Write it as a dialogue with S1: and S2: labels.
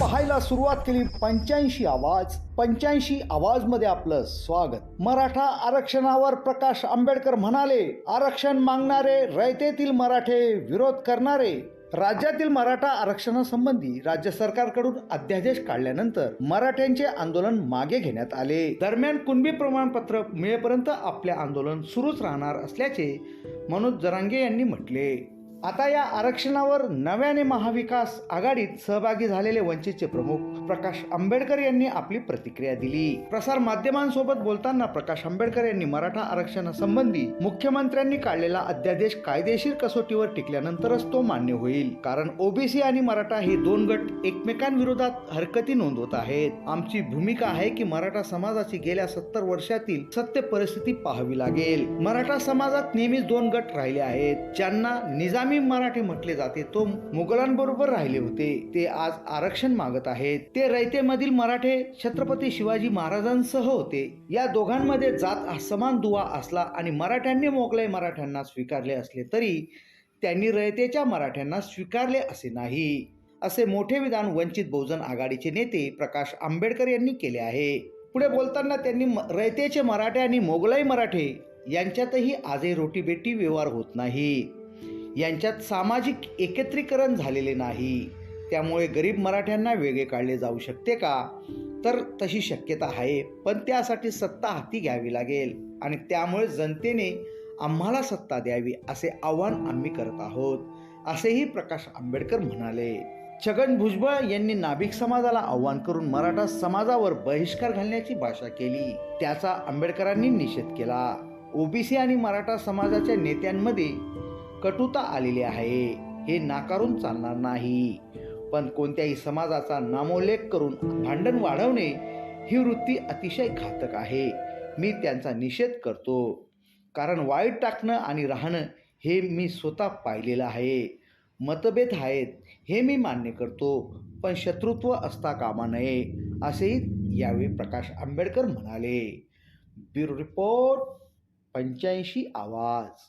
S1: पाहायला सुरुवात केली पंच्याऐंशी आवाज पंच्याऐंशी आवाजमध्ये आपलं स्वागत. मराठा आरक्षणावर प्रकाश आंबेडकर म्हणाले आरक्षण मागणारे रयतेतील मराठे विरोध करणारे. राज्यातील मराठा आरक्षणासंबंधी राज्य सरकारकडून अध्यादेश काढल्यानंतर मराठ्यांचे आंदोलन मागे घेण्यात आले. दरम्यान कुणबी प्रमाणपत्र मिळेपर्यंत आपले आंदोलन सुरूच राहणार असल्याचे मनोज जरांगे यांनी म्हटले. आता या आरक्षणावर नव्याने महाविकास आघाडीत सहभागी झालेले वंचितचे प्रमुख प्रकाश आंबेडकर यांनी आपली प्रतिक्रिया दिली. प्रसार माध्यमांसोबत बोलताना प्रकाश आंबेडकर यांनी मराठा आरक्षणासंबंधी मुख्यमंत्र्यांनी काढलेला अध्यादेश कायदेशीर कसोटीवर टिकल्यानंतरच तो मान्य होईल. कारण ओबीसी आणि मराठा हे दोन गट एकमेकांविरोधात हरकती नोंदवत आहेत. आमची भूमिका आहे की मराठा समाजाची गेल्या सत्तर वर्षातील सत्य परिस्थिती पाहावी लागेल. मराठा समाजात नेहमीच दोन गट राहिले आहेत. ज्यांना निजाम मराठे म्हटले जाते तो मुघलांबरोबर राहिले होते. ते आज आरक्षण मागत आहेत. ते रयतेमधील मराठे छत्रपती शिवाजी महाराजांसह होते. या दोघांमध्ये जात समान दुवा असला आणि मराठ्यांनी मोगलाई मराठ्यांना स्वीकारले असले तरी त्यांनी रयतेच्या मराठ्यांना स्वीकारले असे नाही. असे मोठे विधान वंचित बहुजन आघाडीचे नेते प्रकाश आंबेडकर यांनी केले आहे. पुढे बोलताना त्यांनी रयतेचे मराठे आणि मोगलाई मराठे यांच्यातही आजही रोटीबेटी व्यवहार होत नाही. यांच्यात सामाजिक एकत्रीकरण झालेले नाही. त्यामुळे गरीब मराठ्यांना वेगळे काढले जाऊ शकते का? तर तशी शक्यता आहे पण त्यासाठी सत्ता हाती घ्यावी लागेल आणि त्यामुळे जनतेने आम्हाला सत्ता द्यावी असे आव्हान आम्ही करत आहोत असेही प्रकाश आंबेडकर म्हणाले. छगन भुजबळ यांनी नाभिक समाजाला आव्हान करून मराठा समाजावर बहिष्कार घालण्याची भाषा केली. त्याचा आंबेडकरांनी निषेध केला. ओबीसी आणि मराठा समाजाच्या नेत्यांमध्ये कटुता आलेली आहे. हे नाकारून चालणार नाही. पण कोणत्याही समाजाचा नामोल्लेख करून भांडण वाढवणे ही वृत्ती अतिशय घातक आहे. मी त्यांचा निषेध करतो. कारण वाईट टाकणं आणि राहणं हे मी स्वतः पाहिलेलं आहे. मतभेद आहेत हे मी मान्य करतो. पण शत्रुत्व असता कामा नये असेही यावेळी प्रकाश आंबेडकर म्हणाले. ब्युरो रिपोर्ट पंच्याऐंशी आवाज.